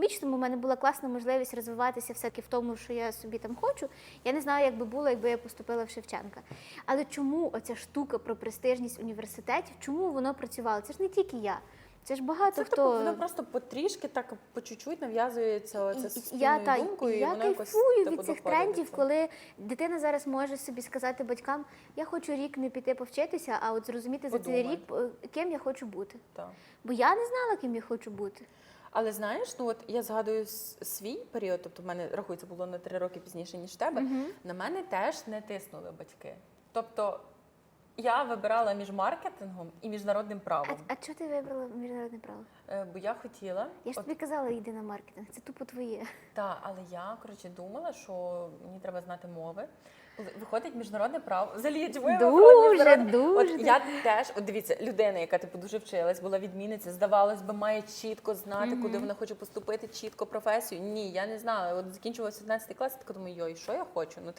економічному, у мене була класна можливість розвиватися все-таки в тому, що я собі там хочу. Я не знаю, як би було, якби я поступила в Шевченка. Але чому оця штука про престижність університетів, чому воно працювало? Це ж не тільки я. Це ж багато Це хто. воно просто потрішки, так по чуть-чуть нав'язується І- це я та думкою, і я воно кайфую типу, від цих трендів, коли дитина зараз може собі сказати батькам: я хочу рік не піти повчитися, а от зрозуміти за цей рік, е, ким я хочу бути. Так. Бо я не знала, ким я хочу бути. Але знаєш, ну от я згадую свій період, тобто в мене рахується було на три роки пізніше, ніж тебе. На мене теж не тиснули батьки. Тобто я вибирала між маркетингом і міжнародним правом, а чого ти вибрала міжнародне право? Е, бо я хотіла. Я ж от- тобі казала, йди на маркетинг. Це тупо твоє. Та, але я коротше думала, що мені треба знати мови. Коли Виходить міжнародне право. Взагалі, чому я Дуже, міжнародне? дуже. От я теж, от дивіться, людина, яка типу дуже вчилась, була відмінниця, здавалось би, має чітко знати, куди вона хоче поступити, чітко професію. Ні, я не знала. От закінчувався 11 клас, я така думаю, йой, що я хочу? Ну, типу,